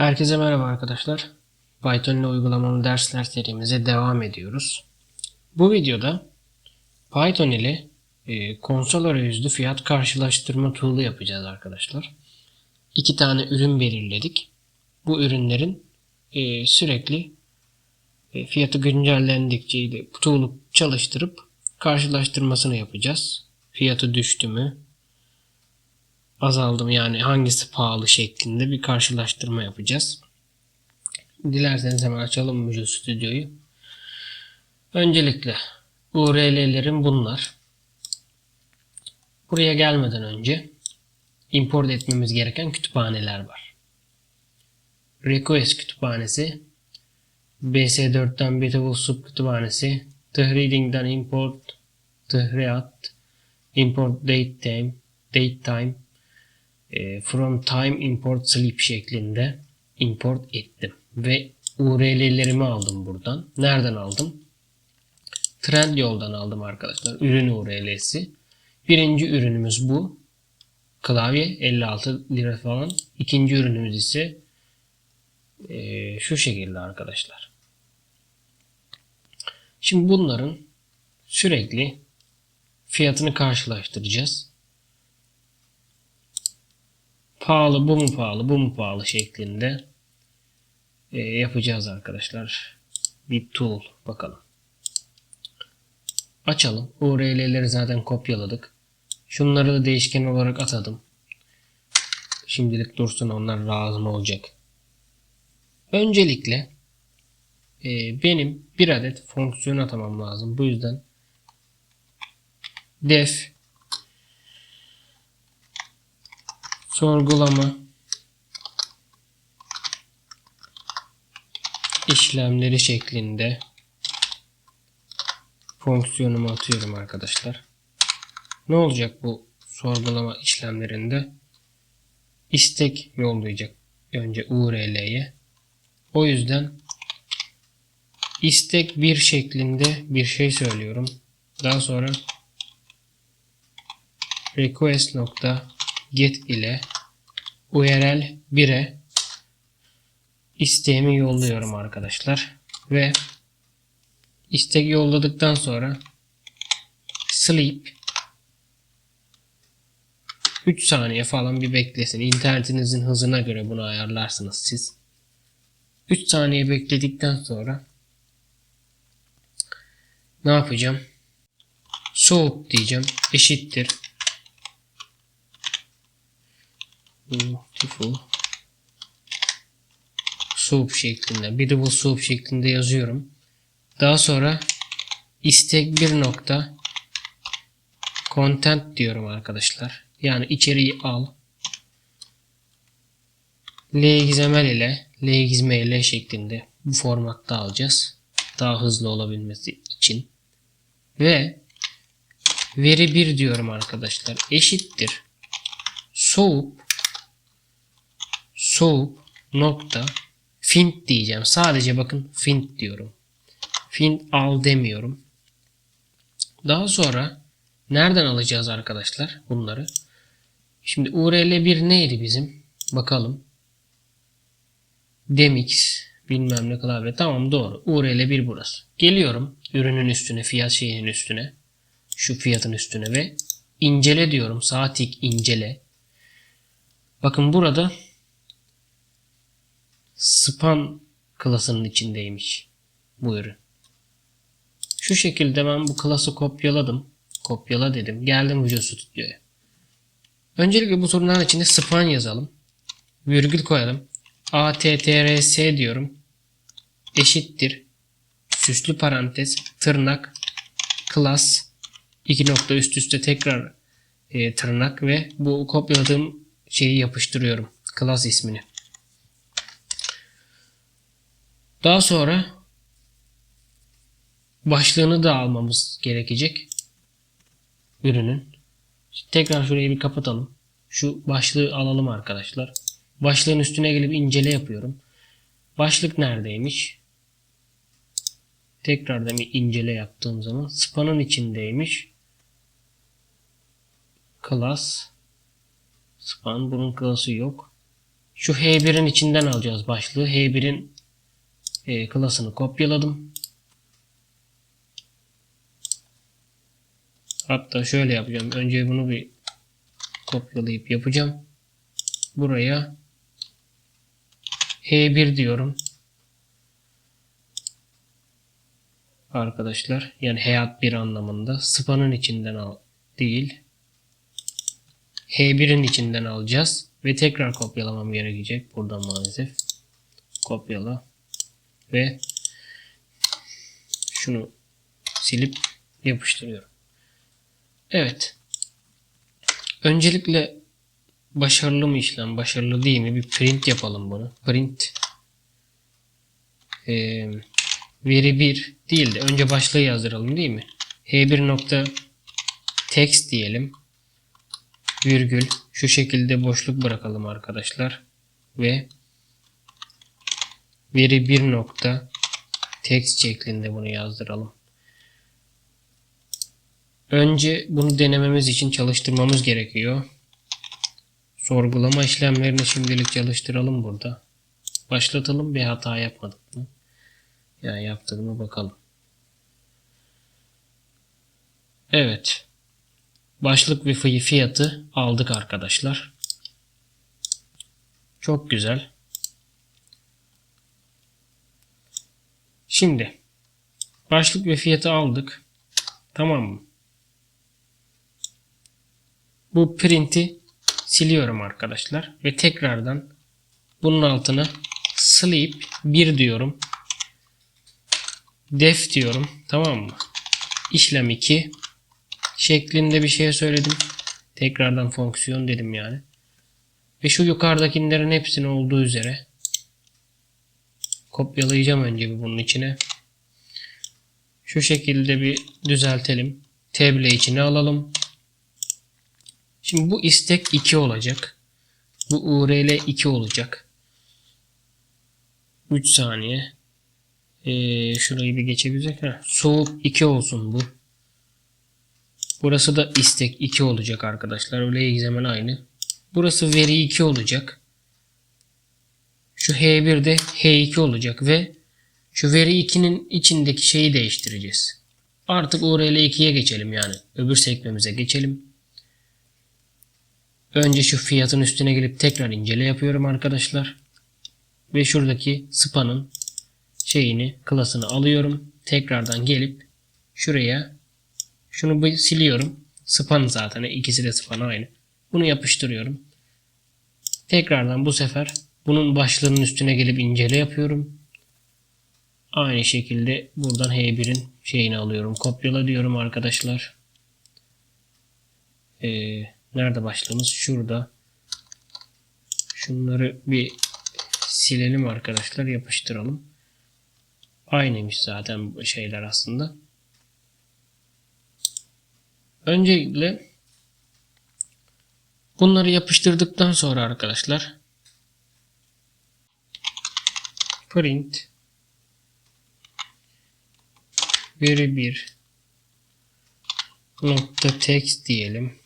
Herkese merhaba arkadaşlar. Python ile uygulamalı dersler serimize devam ediyoruz. Bu videoda Python ile e, konsol arayüzlü fiyat karşılaştırma tool'u yapacağız arkadaşlar. İki tane ürün belirledik. Bu ürünlerin e, sürekli e, fiyatı güncellendikçe tool'u çalıştırıp karşılaştırmasını yapacağız. Fiyatı düştü mü, azaldı yani hangisi pahalı şeklinde bir karşılaştırma yapacağız. Dilerseniz hemen açalım Visual Studio'yu. Öncelikle URL'lerim bunlar. Buraya gelmeden önce import etmemiz gereken kütüphaneler var. Request kütüphanesi, BS4'ten Bitable Sub kütüphanesi, Threading'den import, Thread, import datetime, datetime, e, from time import sleep şeklinde import ettim. Ve URL'lerimi aldım buradan. Nereden aldım? Trend yoldan aldım arkadaşlar. Ürün URL'si. Birinci ürünümüz bu. Klavye 56 lira falan. İkinci ürünümüz ise e, şu şekilde arkadaşlar. Şimdi bunların sürekli fiyatını karşılaştıracağız pahalı bu mu pahalı bu mu pahalı şeklinde e, yapacağız arkadaşlar. Bir tool bakalım. Açalım. URL'leri zaten kopyaladık. Şunları da değişken olarak atadım. Şimdilik dursun onlar lazım olacak. Öncelikle e, benim bir adet fonksiyon atamam lazım. Bu yüzden def sorgulama işlemleri şeklinde fonksiyonumu atıyorum arkadaşlar. Ne olacak bu sorgulama işlemlerinde? istek yollayacak önce URL'ye. O yüzden istek bir şeklinde bir şey söylüyorum. Daha sonra request nokta get ile URL 1'e isteğimi yolluyorum arkadaşlar. Ve istek yolladıktan sonra sleep 3 saniye falan bir beklesin. İnternetinizin hızına göre bunu ayarlarsınız siz. 3 saniye bekledikten sonra ne yapacağım? Soğuk diyeceğim. Eşittir beautiful soup şeklinde beautiful soup şeklinde yazıyorum. Daha sonra istek bir nokta content diyorum arkadaşlar. Yani içeriği al. LXML ile LXML şeklinde bu formatta alacağız. Daha hızlı olabilmesi için. Ve veri 1 diyorum arkadaşlar. Eşittir. Soğuk soğuk nokta fint diyeceğim. Sadece bakın fint diyorum. Fint al demiyorum. Daha sonra nereden alacağız arkadaşlar bunları? Şimdi URL 1 neydi bizim? Bakalım. Demix bilmem ne klavye. Tamam doğru. URL 1 burası. Geliyorum ürünün üstüne, fiyat şeyinin üstüne. Şu fiyatın üstüne ve incele diyorum. Sağ tik incele. Bakın burada span klasının içindeymiş bu ürün. Şu şekilde ben bu klası kopyaladım. Kopyala dedim. Geldim Visual Studio'ya. Öncelikle bu sorunların içinde span yazalım. Virgül koyalım. ATTRS diyorum. Eşittir. Süslü parantez tırnak class iki nokta üst üste tekrar e, tırnak ve bu kopyaladığım şeyi yapıştırıyorum. Class ismini. Daha sonra başlığını da almamız gerekecek. Ürünün. Tekrar şurayı bir kapatalım. Şu başlığı alalım arkadaşlar. Başlığın üstüne gelip incele yapıyorum. Başlık neredeymiş? Tekrar da bir incele yaptığım zaman spanın içindeymiş. Class span bunun class'ı yok. Şu H1'in içinden alacağız başlığı. H1'in e, klasını kopyaladım. Hatta şöyle yapacağım. Önce bunu bir kopyalayıp yapacağım. Buraya H1 diyorum. Arkadaşlar yani hayat bir anlamında spanın içinden al değil. H1'in içinden alacağız ve tekrar kopyalamam gerekecek buradan maalesef. Kopyala ve şunu silip yapıştırıyorum. Evet. Öncelikle başarılı mı işlem, başarılı değil mi? Bir print yapalım bunu. Print ee, veri 1 değil de önce başlığı yazdıralım değil mi? H1 nokta text diyelim. Virgül şu şekilde boşluk bırakalım arkadaşlar. Ve veri 1 nokta text şeklinde bunu yazdıralım. Önce bunu denememiz için çalıştırmamız gerekiyor. Sorgulama işlemlerini şimdilik çalıştıralım burada. Başlatalım bir hata yapmadık mı? Ya yaptık mı bakalım. Evet. Başlık ve fiyatı aldık arkadaşlar. Çok güzel. Şimdi başlık ve fiyatı aldık. Tamam mı? Bu print'i siliyorum arkadaşlar ve tekrardan bunun altına sleep 1 diyorum. Def diyorum. Tamam mı? İşlem 2 şeklinde bir şey söyledim. Tekrardan fonksiyon dedim yani. Ve şu yukarıdakilerin hepsini olduğu üzere kopyalayacağım önce bir bunun içine. Şu şekilde bir düzeltelim. Table içine alalım. Şimdi bu istek 2 olacak. Bu URL 2 olacak. 3 saniye. Ee, şurayı bir geçebilecek. Heh, soğuk 2 olsun bu. Burası da istek 2 olacak arkadaşlar. Öyle egzemen aynı. Burası veri 2 olacak. Şu H1 de H2 olacak ve şu veri 2'nin içindeki şeyi değiştireceğiz. Artık URL 2'ye geçelim yani. Öbür sekmemize geçelim. Önce şu fiyatın üstüne gelip tekrar incele yapıyorum arkadaşlar. Ve şuradaki span'ın şeyini, klasını alıyorum. Tekrardan gelip şuraya şunu bir siliyorum. Span zaten ikisi de span aynı. Bunu yapıştırıyorum. Tekrardan bu sefer bunun başlığının üstüne gelip incele yapıyorum. Aynı şekilde buradan H1'in şeyini alıyorum. Kopyala diyorum arkadaşlar. Ee, nerede başlığımız? Şurada. Şunları bir silelim arkadaşlar. Yapıştıralım. Aynıymış zaten bu şeyler aslında. Öncelikle bunları yapıştırdıktan sonra arkadaşlar print veri 1 nokta text diyelim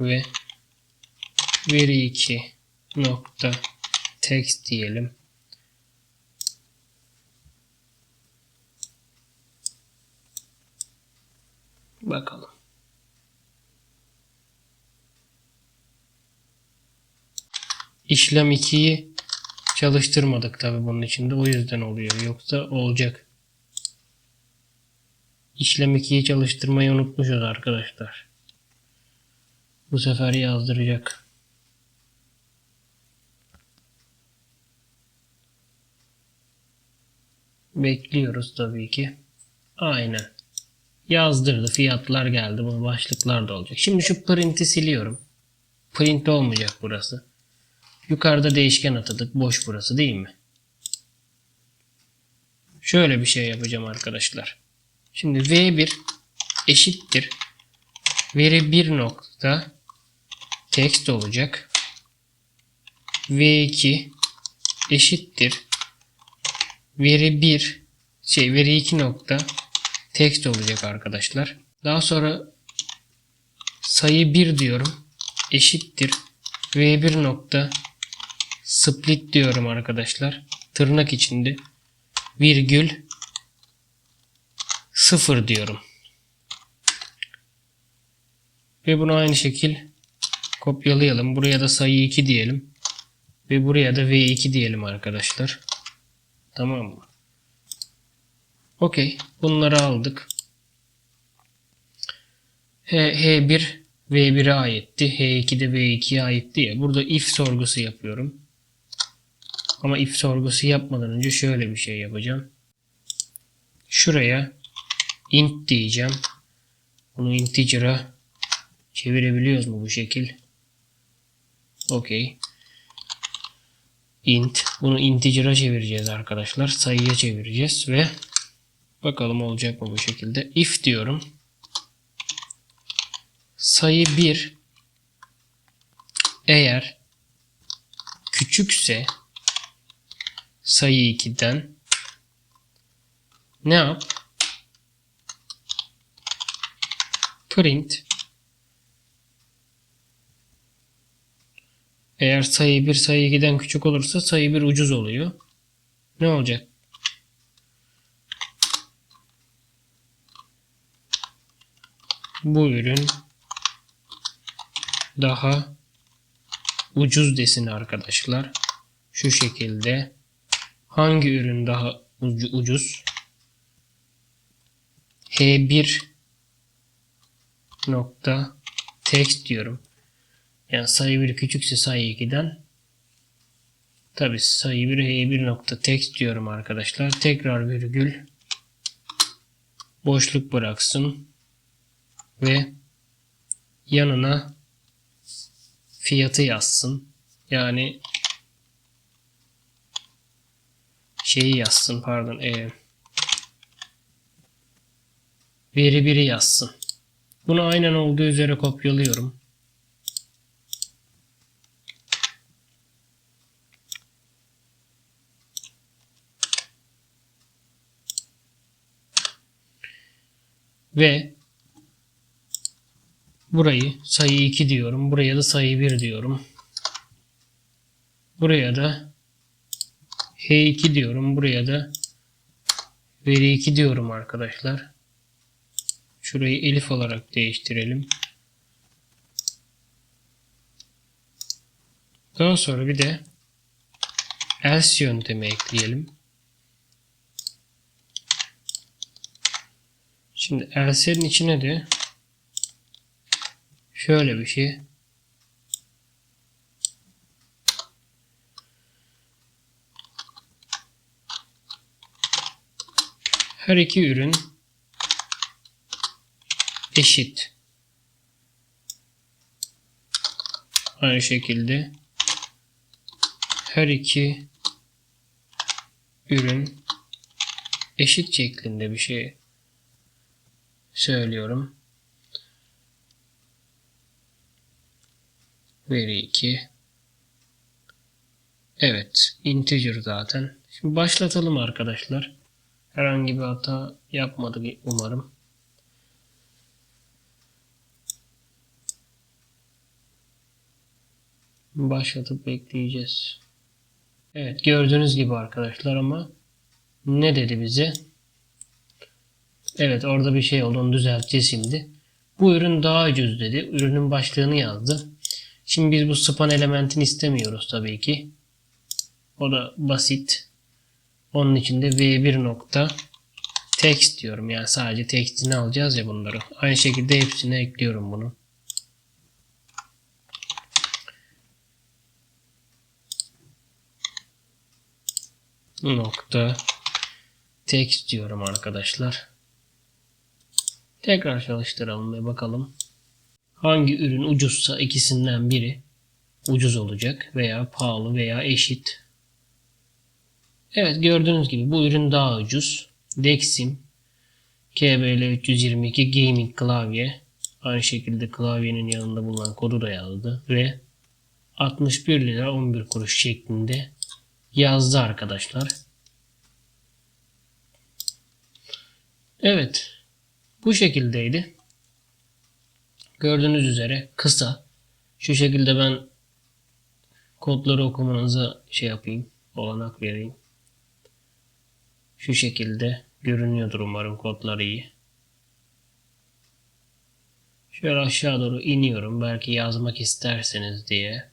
ve veri 2 nokta text diyelim. Bakalım. İşlem 2'yi çalıştırmadık tabi bunun içinde. O yüzden oluyor. Yoksa olacak. İşlem 2'yi çalıştırmayı unutmuşuz arkadaşlar. Bu sefer yazdıracak. Bekliyoruz tabii ki. Aynen. Yazdırdı. Fiyatlar geldi. Bu başlıklar da olacak. Şimdi şu print'i siliyorum. Print olmayacak burası. Yukarıda değişken atadık. Boş burası değil mi? Şöyle bir şey yapacağım arkadaşlar. Şimdi V1 eşittir. Veri 1 nokta text olacak. V2 eşittir. Veri 1 şey veri 2 nokta text olacak arkadaşlar. Daha sonra sayı 1 diyorum. Eşittir. V1 nokta split diyorum arkadaşlar. Tırnak içinde virgül 0 diyorum. Ve bunu aynı şekil kopyalayalım. Buraya da sayı 2 diyelim. Ve buraya da V2 diyelim arkadaşlar. Tamam mı? Okey. Bunları aldık. H, H1 V1'e aitti. H2 de V2'ye aitti ya. Burada if sorgusu yapıyorum. Ama if sorgusu yapmadan önce şöyle bir şey yapacağım. Şuraya int diyeceğim. Bunu integer'a çevirebiliyoruz mu bu şekil? Okey. int. Bunu integer'a çevireceğiz arkadaşlar. Sayıya çevireceğiz ve bakalım olacak mı bu şekilde. If diyorum. Sayı 1 eğer küçükse sayı 2'den ne yap? Print Eğer sayı 1 sayı 2'den küçük olursa sayı 1 ucuz oluyor. Ne olacak? Bu ürün daha ucuz desin arkadaşlar. Şu şekilde hangi ürün daha ucu- ucuz? H1 nokta text diyorum. Yani sayı 1 küçükse sayı 2'den tabi sayı 1 H1 nokta text diyorum arkadaşlar. Tekrar virgül boşluk bıraksın ve yanına fiyatı yazsın. Yani şeyi yazsın pardon. E, veri biri yazsın. Bunu aynen olduğu üzere kopyalıyorum. Ve burayı sayı 2 diyorum. Buraya da sayı 1 diyorum. Buraya da H2 diyorum. Buraya da veri 2 diyorum arkadaşlar. Şurayı elif olarak değiştirelim. Daha sonra bir de else yöntemi ekleyelim. Şimdi else'nin içine de şöyle bir şey her iki ürün eşit. Aynı şekilde her iki ürün eşit şeklinde bir şey söylüyorum. Veri 2 Evet. Integer zaten. Şimdi başlatalım arkadaşlar. Herhangi bir hata yapmadık umarım. Başlatıp bekleyeceğiz. Evet gördüğünüz gibi arkadaşlar ama ne dedi bize? Evet orada bir şey oldu onu düzelteceğiz şimdi. Bu ürün daha ucuz dedi. Ürünün başlığını yazdı. Şimdi biz bu span elementini istemiyoruz tabii ki. O da basit. Onun için de v1 nokta text diyorum. Yani sadece textini alacağız ya bunları. Aynı şekilde hepsine ekliyorum bunu. Nokta text diyorum arkadaşlar. Tekrar çalıştıralım ve bakalım. Hangi ürün ucuzsa ikisinden biri ucuz olacak veya pahalı veya eşit. Evet gördüğünüz gibi bu ürün daha ucuz. Dexim KBL 322 Gaming klavye aynı şekilde klavyenin yanında bulunan kodu da yazdı ve 61 lira 11 kuruş şeklinde yazdı arkadaşlar. Evet. Bu şekildeydi. Gördüğünüz üzere kısa. Şu şekilde ben kodları okumanıza şey yapayım. Olanak vereyim. Şu şekilde görünüyordur umarım kodlar iyi. Şöyle aşağı doğru iniyorum. Belki yazmak isterseniz diye.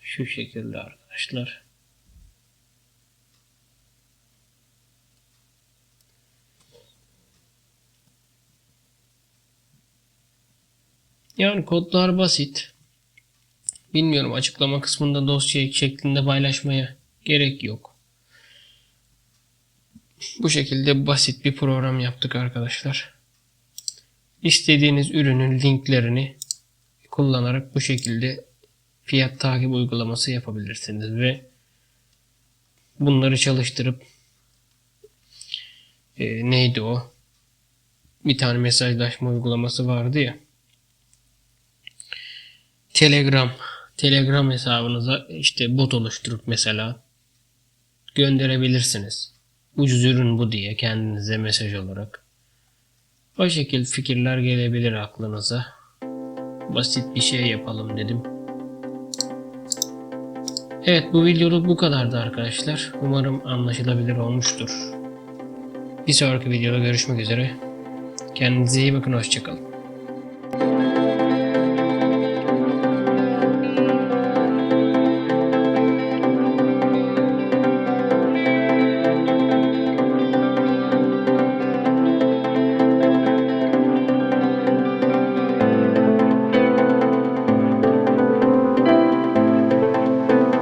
Şu şekilde arkadaşlar. Yani kodlar basit. Bilmiyorum açıklama kısmında dosya şeklinde paylaşmaya gerek yok. Bu şekilde basit bir program yaptık arkadaşlar. İstediğiniz ürünün linklerini kullanarak bu şekilde fiyat takip uygulaması yapabilirsiniz ve bunları çalıştırıp e, neydi o? Bir tane mesajlaşma uygulaması vardı ya. Telegram. Telegram hesabınıza işte bot oluşturup mesela gönderebilirsiniz. Ucuz ürün bu diye kendinize mesaj olarak. O şekil fikirler gelebilir aklınıza. Basit bir şey yapalım dedim. Evet bu videoluk bu kadardı arkadaşlar. Umarım anlaşılabilir olmuştur. Bir sonraki videoda görüşmek üzere. Kendinize iyi bakın hoşçakalın.